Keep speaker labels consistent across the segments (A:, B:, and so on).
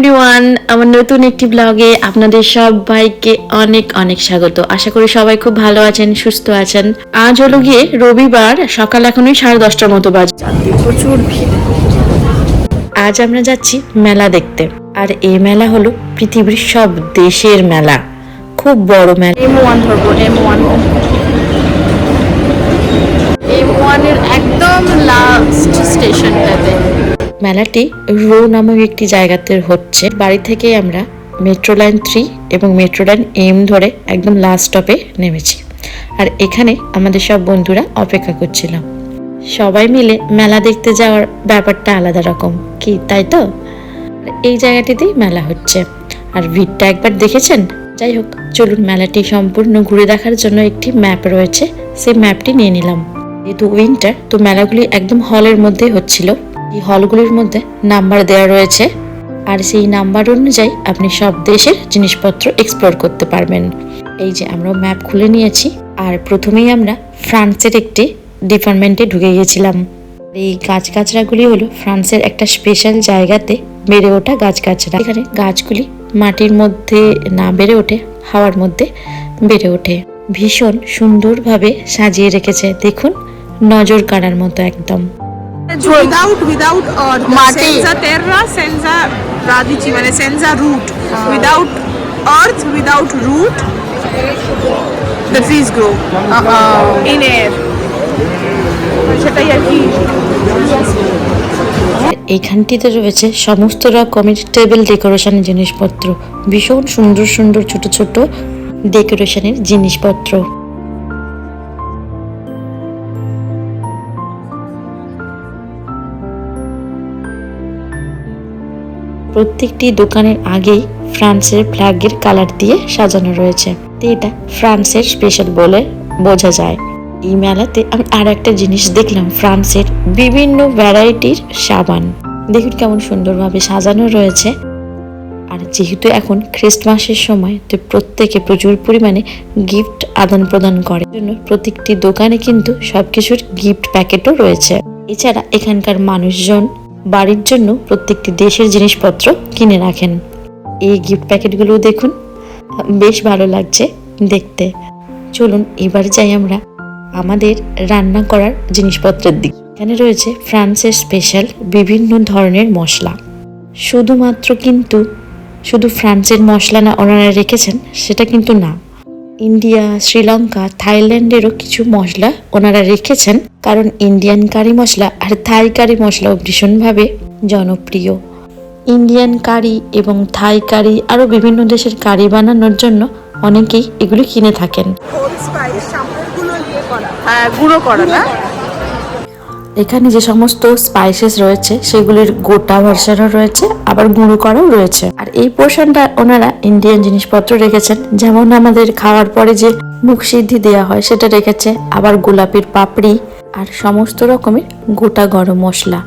A: Everyone আমার নতুন একটি ব্লগে আপনাদের সবাইকে অনেক অনেক স্বাগত। আশা করি সবাই খুব ভালো আছেন, সুস্থ আছেন। আজ হলো গিয়ে রবিবার, সকাল এখনই সাড়ে দশটার মতো বাজে। প্রচুর আজ আমরা যাচ্ছি মেলা দেখতে। আর এই মেলা হলো পৃথিবীর সব দেশের মেলা। খুব বড় মেলা।
B: এম ওয়ান ধরবো এম ওয়ান এম ওয়ানের একদম লাস্ট স্টেশনটাতে
A: মেলাটি রো নামক একটি জায়গাতে হচ্ছে। বাড়ি থেকেই আমরা মেট্রো লাইন থ্রি এবং মেট্রো লাইন এম ধরে একদম লাস্ট স্টপে নেমেছি। আর এখানে আমাদের সব বন্ধুরা অপেক্ষা করছিল সবাই মিলে মেলা দেখতে যাওয়ার ব্যাপারটা আলাদা রকম, কি তাই তো? এই জায়গাটিতেই মেলা হচ্ছে। আর ভিড়টা একবার দেখেছেন? যাই হোক, চলুন মেলাটি সম্পূর্ণ ঘুরে দেখার জন্য একটি ম্যাপ রয়েছে। সেই ম্যাপটি নিয়ে নিলাম। যেহেতু উইন্টার তো মেলাগুলি একদম হলের মধ্যেই হচ্ছিল। এই হলগুলির মধ্যে নাম্বার দেওয়া রয়েছে। আর সেই নাম্বার অনুযায়ী আপনি সব দেশের জিনিসপত্র এক্সপ্লোর করতে পারবেন। এই যে আমরা ম্যাপ খুলে নিয়েছি, আর প্রথমেই আমরা ফ্রান্সের একটি ডিপার্টমেন্টে ঢুকে গিয়েছিলাম। এই গাছগাছড়াগুলি হলো ফ্রান্সের একটা স্পেশাল জায়গাতে বেড়ে ওঠা গাছগাছড়া। এখানে গাছগুলি মাটির মধ্যে না বেড়ে ওঠে, হাওয়ার মধ্যে বেড়ে ওঠে। ভীষণ সুন্দরভাবে সাজিয়ে রেখেছে। দেখুন, নজর কাড়ার মতো একদম।
C: Without without uh, the
B: Mati.
C: senza terra senza radici মানে senza root without earth without root the trees grow uh-huh. in air সেটাই আর কি
A: এইখানটিতে রয়েছে সমস্ত রকমের টেবিল ডেকোরেশনের জিনিসপত্র ভীষণ সুন্দর সুন্দর ছোট ছোট ডেকোরেশনের জিনিসপত্র প্রত্যেকটি দোকানের আগেই ফ্রান্সের ফ্ল্যাগের কালার দিয়ে সাজানো রয়েছে। তো এটা ফ্রান্সের স্পেশাল বলে বোঝা যায়। এই মেলাতে আমি আর একটা জিনিস দেখলাম, ফ্রান্সের বিভিন্ন ভ্যারাইটির সাবান। দেখুন কেমন সুন্দরভাবে সাজানো রয়েছে। আর যেহেতু এখন খ্রিস্টমাসের সময়, তো প্রত্যেকে প্রচুর পরিমাণে গিফট আদান প্রদান করে জন্য প্রত্যেকটি দোকানে কিন্তু সবকিছুর গিফট প্যাকেটও রয়েছে। এছাড়া এখানকার মানুষজন বাড়ির জন্য প্রত্যেকটি দেশের জিনিসপত্র কিনে রাখেন। এই গিফট প্যাকেটগুলো দেখুন, বেশ ভালো লাগছে দেখতে। চলুন, এবার যাই আমরা আমাদের রান্না করার জিনিসপত্রের দিক। এখানে রয়েছে ফ্রান্সের স্পেশাল বিভিন্ন ধরনের মশলা। শুধুমাত্র কিন্তু, শুধু ফ্রান্সের মশলা না ওনারা রেখেছেন, সেটা কিন্তু না। ইন্ডিয়া শ্রীলঙ্কা থাইল্যান্ডেরও কিছু মশলা ওনারা রেখেছেন কারণ ইন্ডিয়ান কারি মশলা আর থাই কারি মশলাও ভীষণভাবে জনপ্রিয়। ইন্ডিয়ান কারি এবং থাই কারি আরও বিভিন্ন দেশের কারি বানানোর জন্য অনেকেই এগুলি কিনে থাকেন।
B: হ্যাঁ গুঁড়ো করা না?
A: এখানে যে সমস্ত স্পাইসেস রয়েছে, সেগুলির গোটা ভার্সানও রয়েছে, আবার গুঁড়ো করাও রয়েছে। আর এই পোর্শনটা ওনারা ইন্ডিয়ান জিনিসপত্র রেখেছেন, যেমন আমাদের খাওয়ার পরে যে মুখ সিদ্ধি দেওয়া হয়, সেটা রেখেছে, আবার গোলাপের পাপড়ি, আর সমস্ত রকমের গোটা গরম মশলা।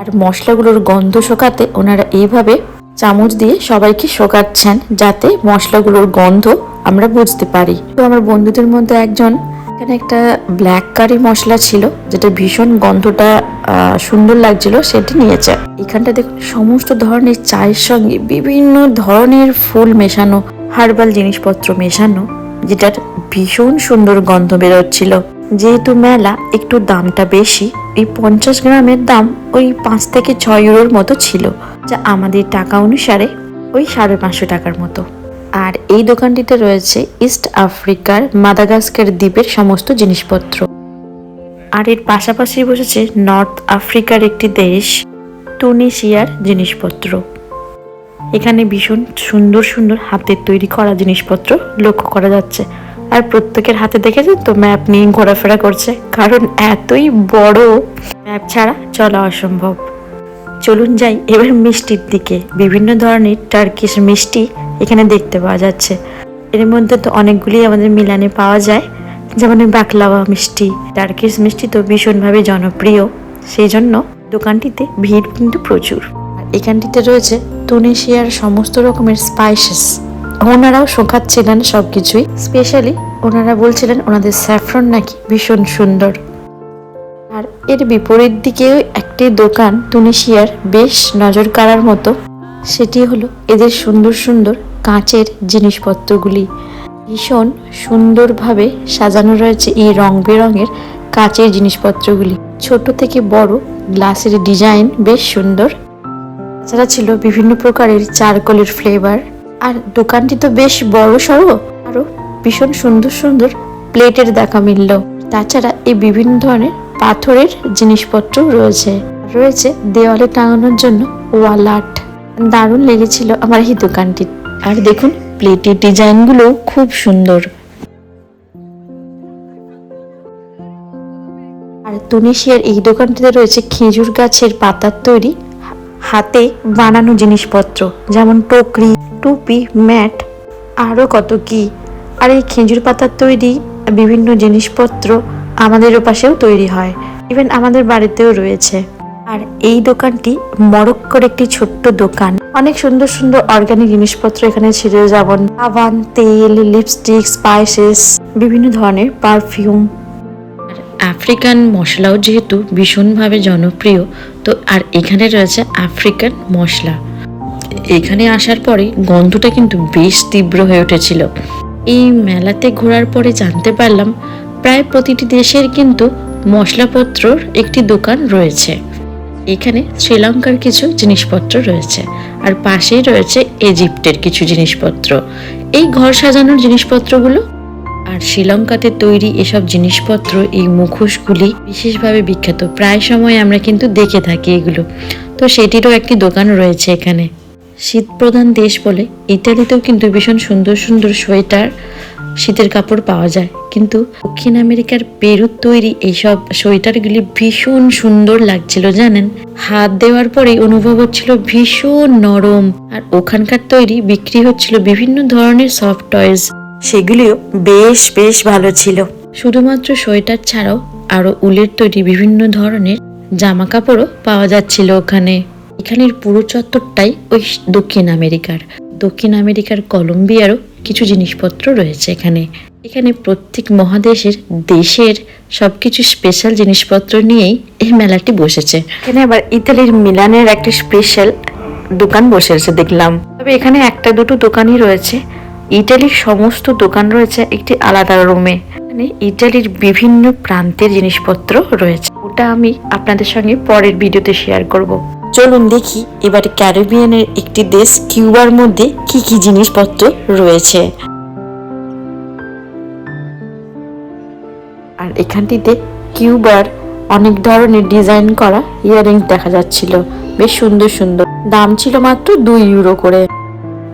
A: আর মশলাগুলোর গন্ধ শোকাতে ওনারা এইভাবে চামচ দিয়ে সবাইকে শোকাচ্ছেন, যাতে মশলাগুলোর গন্ধ আমরা বুঝতে পারি। তো আমার বন্ধুদের মধ্যে একজন এখানে একটা ব্ল্যাক কারি মশলা ছিল, যেটা ভীষণ গন্ধটা সুন্দর লাগছিল, সেটি নিয়েছে। এখানটা দেখুন, সমস্ত ধরনের চায়ের সঙ্গে বিভিন্ন ধরনের ফুল মেশানো, হার্বাল জিনিসপত্র মেশানো, যেটার ভীষণ সুন্দর গন্ধ বেরোচ্ছিল। যেহেতু মেলা, একটু দামটা বেশি, এই পঞ্চাশ গ্রামের দাম ওই পাঁচ থেকে ছয় ইউরোর মতো ছিল, যা আমাদের টাকা অনুসারে ওই সাড়ে পাঁচশো টাকার মতো। আর এই দোকানটিতে রয়েছে ইস্ট আফ্রিকার মাদাগাস্কার দ্বীপের সমস্ত জিনিসপত্র। আর এর পাশাপাশি বসেছে নর্থ আফ্রিকার একটি দেশ, টুনিশিয়ার জিনিসপত্র। এখানে ভীষণ সুন্দর সুন্দর হাতের তৈরি করা জিনিসপত্র লক্ষ্য করা যাচ্ছে। আর প্রত্যেকের হাতে দেখেছেন তো ম্যাপ নিয়ে ঘোরাফেরা করছে, কারণ এতই বড়। ম্যাপ ছাড়া চলা অসম্ভব। চলুন যাই এবার মিষ্টির দিকে। বিভিন্ন ধরনের টার্কিশ মিষ্টি এখানে দেখতে পাওয়া যাচ্ছে। এর মধ্যে তো অনেকগুলি আমাদের মিলানে পাওয়া যায়। যেমন বাকলাওয়া মিষ্টি। টার্কিশ মিষ্টি তো ভীষণভাবে জনপ্রিয়। সেই জন্য দোকানটিতে ভিড় কিন্তু প্রচুর। এখানটিতে রয়েছে তুনিশিয়ার সমস্ত রকমের স্পাইসেস ওনারাও শোকাচ্ছিলেন সব কিছুই স্পেশালি ওনারা বলছিলেন ওনাদের স্যাফরন নাকি ভীষণ সুন্দর। এর বিপরীত দিকেও একটি দোকান তুনিশিয়ার বেশ নজর কাড়ার মতো। সেটি হলো এদের সুন্দর সুন্দর কাঁচের জিনিসপত্রগুলি। ভীষণ সুন্দরভাবে সাজানো রয়েছে এই রং বেরঙের কাঁচের জিনিসপত্রগুলি। ছোট থেকে বড় গ্লাসের ডিজাইন বেশ সুন্দর। তাছাড়া ছিল বিভিন্ন প্রকারের চারকোলের ফ্লেভার। আর দোকানটি তো বেশ বড় সড়ো, আরও ভীষণ সুন্দর সুন্দর প্লেটের দেখা মিলল। তাছাড়া এই বিভিন্ন ধরনের পাথরের জিনিসপত্র রয়েছে। রয়েছে দেওয়ালে টাঙানোর জন্য ওয়াল আর্ট। দারুণ লেগেছিল আমার এই দোকানটি। আর দেখুন, প্লেটের ডিজাইনগুলো খুব সুন্দর। আর তুনিশিয়ার এই দোকানটিতে রয়েছে খেজুর গাছের পাতার তৈরি হাতে বানানো জিনিসপত্র, যেমন টকরি, টুপি, ম্যাট, আরও কত কি। আর এই খেজুর পাতার তৈরি বিভিন্ন জিনিসপত্র আমাদের ওপাশেও তৈরি হয়। ইভেন আমাদের বাড়িতেও রয়েছে। আর এই দোকানটি মরক্কোর একটি ছোট্ট দোকান। অনেক সুন্দর সুন্দর অর্গানিক জিনিসপত্র এখানে ছিল, যেমন সাবান তেল লিপস্টিক স্পাইসেস বিভিন্ন ধরনের পারফিউম আফ্রিকান মশলাও যেহেতু ভীষণভাবে জনপ্রিয়, তো আর এখানে রয়েছে আফ্রিকান মশলা। এখানে আসার পরে গন্ধটা কিন্তু বেশ তীব্র হয়ে উঠেছিল। এই মেলাতে ঘোরার পরে জানতে পারলাম প্রায় প্রতিটি দেশের কিন্তু মশলাপত্রর একটি দোকান রয়েছে। এখানে শ্রীলঙ্কার কিছু জিনিসপত্র রয়েছে আর পাশেই রয়েছে ইজিপ্টের কিছু জিনিসপত্র। এই ঘর সাজানোর জিনিসপত্রগুলো? আর শ্রীলঙ্কাতে তৈরি এসব জিনিসপত্র, এই মুখোশগুলি বিশেষভাবে বিখ্যাত। প্রায় সময় আমরা কিন্তু দেখে থাকি এগুলো। তো সেটিরও একটি দোকান রয়েছে এখানে। শীত প্রধান দেশ বলে ইতালিতেও কিন্তু ভীষণ সুন্দর সুন্দর সোয়েটার শীতের কাপড় পাওয়া যায়। কিন্তু দক্ষিণ আমেরিকার পেরুর তৈরি এইসব সোয়েটারগুলি ভীষণ সুন্দর লাগছিল জানেন? হাত দেওয়ার পরেই অনুভব হচ্ছিল ভীষণ নরম আর ওখানকার তৈরি বিক্রি হচ্ছিল বিভিন্ন ধরনের সফট টয়েস। সেগুলিও বেশ বেশ ভালো ছিল। শুধুমাত্র সোয়েটার ছাড়াও আরও উলের তৈরি বিভিন্ন ধরনের জামা কাপড়ও পাওয়া যাচ্ছিল ওখানে। এখানের পুরো চত্বরটাই ওই দক্ষিণ আমেরিকার। দক্ষিণ আমেরিকার কলম্বিয়ারও কিছু জিনিসপত্র রয়েছে এখানে। এখানে প্রত্যেক মহাদেশের, দেশের সবকিছু স্পেশাল জিনিসপত্র নিয়েই এই মেলাটি বসেছে। এখানে আবার ইতালির মিলানের একটা স্পেশাল দোকান বসেছে দেখলাম। তবে এখানে একটা দুটো দোকানই রয়েছে। ইটালির সমস্ত দোকান রয়েছে একটি আলাদা রুমে। এখানে ইটালির বিভিন্ন প্রান্তের জিনিসপত্র রয়েছে। ওটা আমি আপনাদের সঙ্গে পরের ভিডিওতে শেয়ার করব। চলুন দেখি এবারে ক্যারিবিয়ানের একটি দেশ কিউবার মধ্যে কি কি জিনিসপত্র রয়েছে। আর এখানটিতে কিউবার অনেক ধরনের ডিজাইন করা ইয়ারিং দেখা যাচ্ছিল। বেশ সুন্দর সুন্দর। দাম ছিল মাত্র দুই ইউরো করে।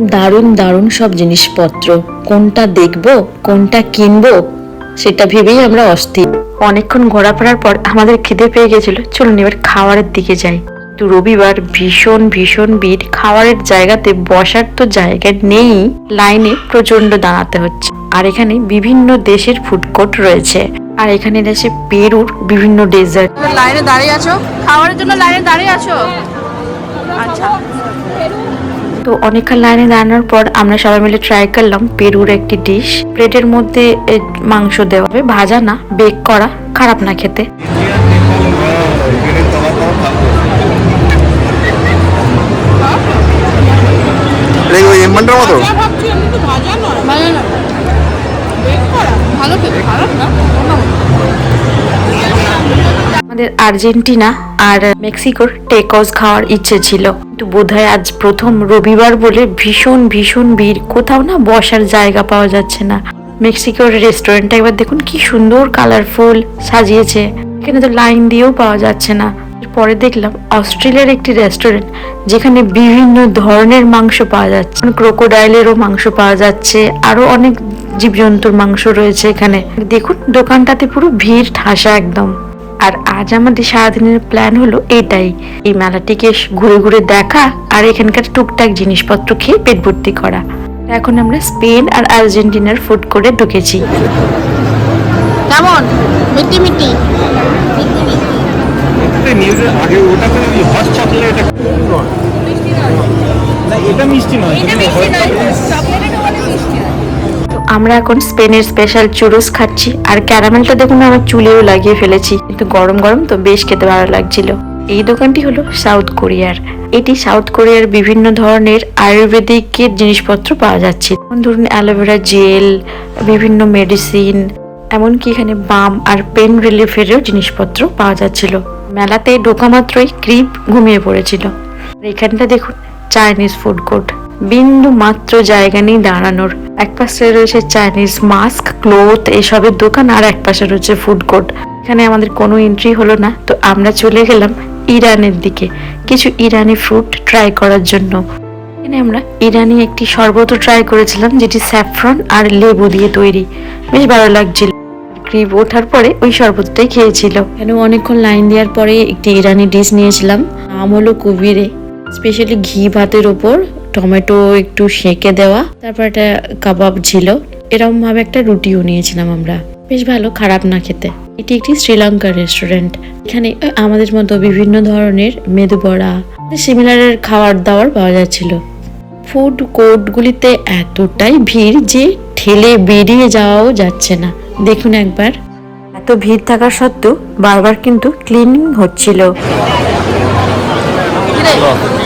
A: দারুণ দারুণ সব জিনিসপত্র। কোনটা দেখব, কোনটা কিনবো, সেটা ভেবেই আমরা অস্থির। অনেকক্ষণ ঘোরাফেরার পর আমাদের খিদে পেয়ে গেছিল। চলুন এবার খাবারের দিকে যাই। তো রবিবার ভীষণ ভীষণ ভিড়। খাওয়ারের জায়গাতে বসার তো জায়গা নেই। লাইনে প্রচণ্ড দাঁড়াতে হচ্ছে। আর এখানে বিভিন্ন দেশের ফুড কোর্ট রয়েছে। আর এখানে রয়েছে পেরুর বিভিন্ন ডেজার্ট
C: লাইনে দাঁড়িয়ে আছো? খাবারের জন্য লাইনে দাঁড়িয়ে আছো? আচ্ছা।
A: তো অনেকক্ষণ লাইনে দাঁড়ানোর পর আমরা সবাই মিলে ট্রাই করলাম পেরুর একটি ডিশ প্লেটের মধ্যে মাংস দেওয়া হবে। ভাজা না বেক করা। খারাপ না খেতে।
C: খারাপ না?
A: আমাদের আর্জেন্টিনা আর মেক্সিকোর টেকস খাওয়ার ইচ্ছে ছিল। কিন্তু বোধহয় আজ প্রথম রবিবার বলে ভীষণ ভীষণ ভিড়। কোথাও না বসার জায়গা পাওয়া যাচ্ছে না। মেক্সিকোর রেস্টুরেন্টটা একবার দেখুন কি সুন্দর কালারফুল সাজিয়েছে। এখানে তো লাইন দিয়েও পাওয়া যাচ্ছে না। পরে দেখলাম অস্ট্রেলিয়ার একটি রেস্টুরেন্ট যেখানে বিভিন্ন ধরনের মাংস পাওয়া যাচ্ছে। ক্রোকোডাইলেরও মাংস পাওয়া যাচ্ছে, আরও অনেক জীবজন্তুর মাংস রয়েছে এখানে। দেখুন, দোকানটাতে পুরো ভিড়, ঠাসা একদম। আর আজ আমাদের সারাদিনের প্ল্যান হলো এটাই। এই মেলাটিকে ঘুরে ঘুরে দেখা আর এখানকার টুকটাক জিনিসপত্র খেয়ে পেট ভর্তি করা। এখন আমরা স্পেন আর আর্জেন্টিনার ফুড করে ঢুকেছি।
B: কেমন? মিটি মিটি?
D: নিউজের আগে ওটা তো হট চকলেট এটা না এটা মিষ্টি নয়
A: আমরা এখন স্পেনের স্পেশাল চুরুস খাচ্ছি আর ক্যারামেলটা দেখুন আমার চুলেও লাগিয়ে ফেলেছি। কিন্তু গরম গরম তো বেশ খেতে ভালো লাগছিল। এই দোকানটি হলো সাউথ কোরিয়ার। এটি সাউথ কোরিয়ার বিভিন্ন ধরনের আয়ুর্বেদিকের জিনিসপত্র পাওয়া যাচ্ছে। যেমন ধরুন অ্যালোভেরা জেল বিভিন্ন মেডিসিন এমনকি এখানে বাম আর পেন রিলিফেরও জিনিসপত্র পাওয়া যাচ্ছিল। মেলাতে ঢোকা মাত্রই ক্রিপ ঘুমিয়ে পড়েছিল। এখানটা দেখুন চাইনিজ ফুড কোর্ট বিন্দু মাত্র জায়গা নেই দাঁড়ানোর। এক পাশে রয়েছে চাইনিজ মাস্ক ক্লোথ এসবের দোকান আর এক পাশে রয়েছে ফুড কোর্ট এখানে আমাদের কোনো এন্ট্রি হলো না। তো আমরা চলে গেলাম ইরানের দিকে। কিছু ইরানি ফ্রুট ট্রাই করার জন্য। এখানে আমরা ইরানি একটি শরবত ট্রাই করেছিলাম, যেটি স্যাফরন আর লেবু দিয়ে তৈরি। বেশ ভালো লাগছিল। ক্রিব ওঠার পরে ওই শরবতটাই খেয়েছিল। কেন অনেকক্ষণ লাইন দেওয়ার পরে একটি ইরানি ডিশ নিয়েছিলাম নাম হলো কুবিরে স্পেশালি ঘি ভাতের ওপর, টমেটো একটু সেঁকে দেওয়া, তারপর একটা কাবাব ছিল। এরকম ভাবে একটা রুটিও নিয়েছিলাম আমরা। বেশ ভালো, খারাপ না খেতে। এটি একটি শ্রীলঙ্কার রেস্টুরেন্ট এখানে আমাদের মতো বিভিন্ন ধরনের মেদু বড়া সিমিলারের খাবার দাবার পাওয়া যাচ্ছিল। ফুড কোর্টগুলিতে এতটাই ভিড় যে ঠেলে বেরিয়ে যাওয়াও যাচ্ছে না। দেখুন একবার। এত ভিড় থাকা সত্ত্বেও বারবার কিন্তু ক্লিনিং হচ্ছিল।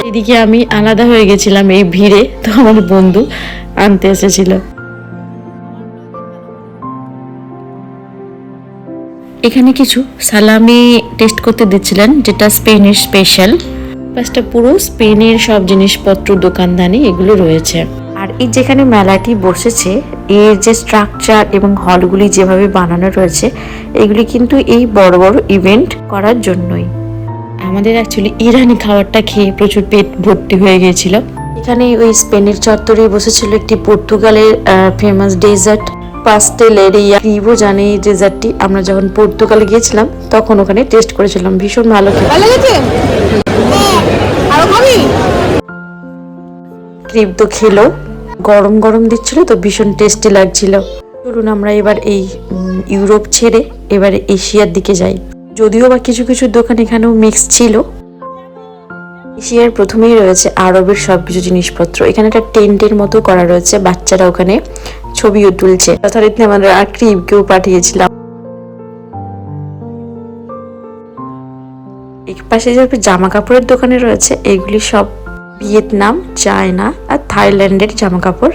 A: এদিকে আমি আলাদা হয়ে গেছিলাম এই ভিড়ে তো আমার বন্ধু আনতে এসেছিল। এখানে কিছু সালামি টেস্ট করতে দিচ্ছিলেন যেটা স্পেনের স্পেশাল পাঁচটা পুরো স্পেনের সব জিনিসপত্র দোকানদানি এগুলো রয়েছে। আর এই যেখানে মেলাটি বসেছে এর যে স্ট্রাকচার এবং হলগুলি যেভাবে বানানো রয়েছে এগুলি কিন্তু এই বড় বড় ইভেন্ট করার জন্যই। আমাদের অ্যাকচুয়ালি ইরানি খাবারটা খেয়ে প্রচুর পেট ভর্তি হয়ে গিয়েছিল। এখানে ওই স্পেনের চত্বরে বসেছিল একটি পর্তুগালের ফেমাস ডেজার্ট পাস্টেলেরিয়া ক্রিবো জানে এই ডেজার্টটি আমরা যখন পর্তুগালে গিয়েছিলাম তখন ওখানে টেস্ট করেছিলাম। ভীষণ ভালো
C: ভালো লেগেছে
A: ক্রিপ তো খেলো। গরম গরম দিচ্ছিল তো ভীষণ টেস্টি লাগছিল। চলুন আমরা এবার এই ইউরোপ ছেড়ে এবারে এশিয়ার দিকে যাই। যদিও বা কিছু কিছু দোকান এখানেও মিক্স ছিল। এশিয়ার প্রথমেই রয়েছে আরবের সবকিছু জিনিসপত্র। এখানে একটা টেন্টের মতো করা রয়েছে, বাচ্চারা ওখানে ছবিও তুলছে। যথারীতি আমাদের আর ক্রিপকেও পাঠিয়েছিলাম। এক পাশে যে জামা কাপড়ের দোকানে রয়েছে, এগুলি সব ভিয়েতনাম চায়না আর থাইল্যান্ডের জামা কাপড়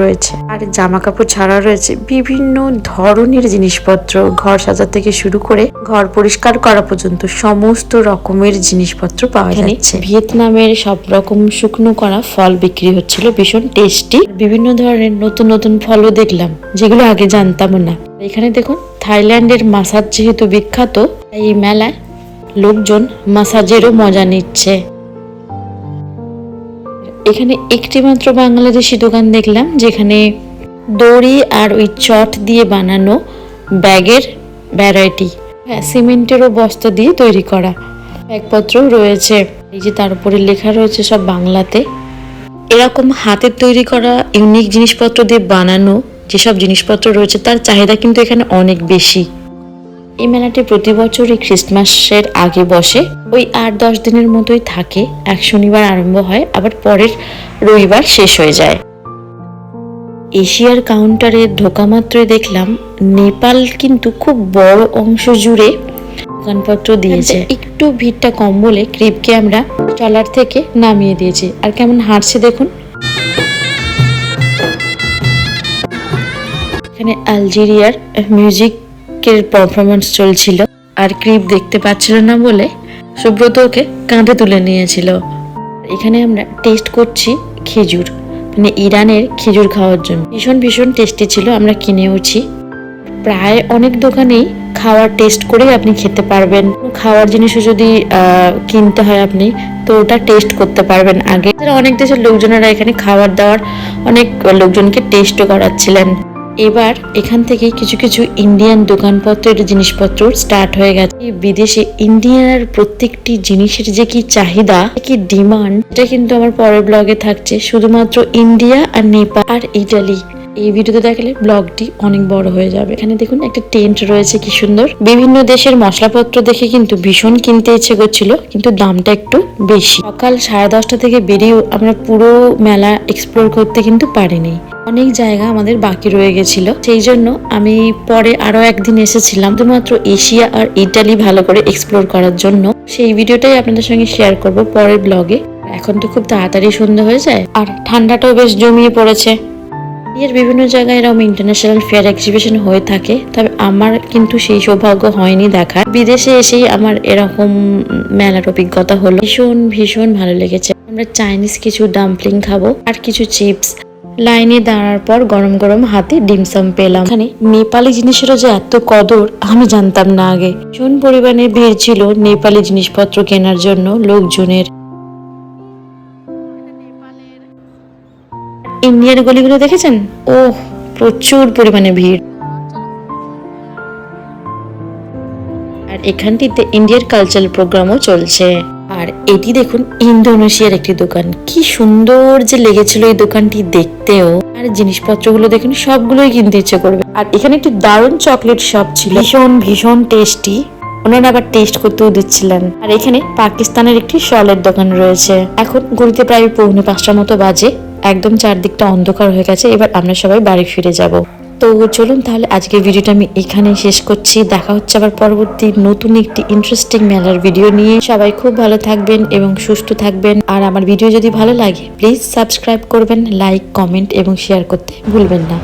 A: রয়েছে। আর জামা কাপড় ছাড়া রয়েছে বিভিন্ন ধরনের জিনিসপত্র। ঘর সাজা থেকে শুরু করে ঘর পরিষ্কার করা পর্যন্ত সমস্ত রকমের জিনিসপত্র পাওয়া যাচ্ছে। ভিয়েতনামের সব রকম শুকনো করা ফল বিক্রি হচ্ছিল ভীষণ টেস্টি। বিভিন্ন ধরনের নতুন নতুন ফলও দেখলাম যেগুলো আগে জানতাম না। এখানে দেখুন থাইল্যান্ডের মাসাজ যেহেতু বিখ্যাত এই মেলায় লোকজন মাসাজেরও মজা নিচ্ছে। এখানে একটি মাত্র বাংলাদেশি দোকান দেখলাম, যেখানে দড়ি আর ওই চট দিয়ে বানানো ব্যাগের ভ্যারাইটি হ্যাঁ সিমেন্টেরও বস্তা দিয়ে তৈরি করা ব্যাগপত্রও রয়েছে। এই যে তার উপরে লেখা রয়েছে সব বাংলাতে। এরকম হাতের তৈরি করা ইউনিক জিনিসপত্র দিয়ে বানানো যেসব জিনিসপত্র রয়েছে, তার চাহিদা কিন্তু এখানে অনেক বেশি। এই মেলাটি প্রতি বছরই খ্রিস্টমাসের আগে বসে। ওই আট দশ দিনের মতোই থাকে। এক শনিবার আরম্ভ হয় আবার পরের রবিবার শেষ হয়ে যায়। এশিয়ার কাউন্টারে ঢোকা মাত্রই দেখলাম নেপাল কিন্তু খুব বড় অংশ জুড়ে দোকানপত্র দিয়েছে। একটু ভিড়টা কম বলে ক্রিপকে আমরা ট্রলার থেকে নামিয়ে দিয়েছি। আর কেমন হাঁটছে দেখুন। এখানে আলজেরিয়ার মিউজিকের পারফরমেন্স চলছিল। আর ক্রিপ দেখতে পাচ্ছিল না বলে সুব্রত ওকে কাঁধে তুলে নিয়েছিল। এখানে আমরা টেস্ট করছি খেজুর মানে ইরানের খেজুর খাওয়ার জন্য। ভীষণ ভীষণ টেস্টি ছিল, আমরা কিনেওছি প্রায় অনেক দোকানেই খাওয়ার টেস্ট করেই আপনি খেতে পারবেন। খাওয়ার জিনিসও যদি কিনতে হয় আপনি, তো ওটা টেস্ট করতে পারবেন আগে। অনেক দেশের লোকজনেরা এখানে খাবার দাবার অনেক লোকজনকে টেস্টও করাচ্ছিলেন। এবার এখান থেকে কিছু কিছু ইন্ডিয়ান দোকানপত্রের জিনিসপত্র স্টার্ট হয়ে গেছে। বিদেশে ইন্ডিয়ার প্রত্যেকটি জিনিসের যে কি চাহিদা কি ডিমান্ড এটা কিন্তু আমার পরের ব্লগে থাকছে। শুধুমাত্র ইন্ডিয়া আর নেপাল আর ইটালি এই ভিডিওতে দেখালে ব্লগটি অনেক বড় হয়ে যাবে। এখানে দেখুন একটা টেন্ট রয়েছে, কি সুন্দর। বিভিন্ন দেশের মশলাপত্র দেখে কিন্তু ভীষণ কিনতে ইচ্ছে করছিল, কিন্তু দামটা একটু বেশি। সকাল সাড়ে দশটা থেকে বেরিয়েও আমরা পুরো মেলা এক্সপ্লোর করতে কিন্তু পারিনি। অনেক জায়গা আমাদের বাকি রয়ে গেছিল। সেই জন্য আমি পরে আরও একদিন এসেছিলাম, শুধুমাত্র এশিয়া আর ইটালি ভালো করে এক্সপ্লোর করার জন্য। সেই ভিডিওটাই আপনাদের সঙ্গে শেয়ার করব পরের ব্লগে এখন তো খুব তাড়াতাড়ি সন্ধ্যা হয়ে যায়, আর ঠান্ডাটাও বেশ জমিয়ে পড়েছে। এর বিভিন্ন জায়গায় এরকম ইন্টারন্যাশনাল ফেয়ার এক্সিবিশন হয়ে থাকে, তবে আমার কিন্তু সেই সৌভাগ্য হয়নি দেখা বিদেশে এসেই আমার এরকম মেলার অভিজ্ঞতা হলো। ভীষণ ভীষণ ভালো লেগেছে। আমরা চাইনিজ কিছু ডাম্পলিং খাব, আর কিছু চিপস লাইনে দাঁড়ার পর গরম গরম হাতে ডিমসাম পেলাম। এখানে নেপালি জিনিসেরও যে এত কদর, আমি জানতাম না আগে। ভীষণ পরিমাণে ভিড় ছিল নেপালি জিনিসপত্র কেনার জন্য লোকজনের। ইন্ডিয়ার গলিগুলো দেখেছেন? ও প্রচুর পরিমাণে ভিড়। আর এখানটিতে ইন্ডিয়ার কালচারাল প্রোগ্রামও চলছে। আর এটি দেখুন ইন্দোনেশিয়ার একটি দোকান। কি সুন্দর যে লেগেছিল এই দোকানটি দেখতেও। আর জিনিসপত্রগুলো দেখুন, সবগুলোই কিনতে ইচ্ছে করবে। আর এখানে একটি দারুণ চকলেট শপ ছিল। ভীষণ ভীষণ টেস্টি। ওনারা আবার টেস্ট করতেও দিচ্ছিলেন। আর এখানে পাকিস্তানের একটি শলের দোকান রয়েছে। এখন ঘড়িতে প্রায় পৌনে পাঁচটার মতো বাজে। একদম চারদিকটা অন্ধকার হয়ে গেছে। এবার আমরা সবাই বাড়ি ফিরে যাব। তো চলুন তাহলে আজকের ভিডিওটা আমি এখানে শেষ করছি। দেখা হচ্ছে আবার পরবর্তী নতুন একটি ইন্টারেস্টিং মেলার ভিডিও নিয়ে। সবাই খুব ভালো থাকবেন এবং সুস্থ থাকবেন। আর আমার ভিডিও যদি ভালো লাগে প্লিজ সাবস্ক্রাইব করবেন লাইক কমেন্ট এবং শেয়ার করতে ভুলবেন না।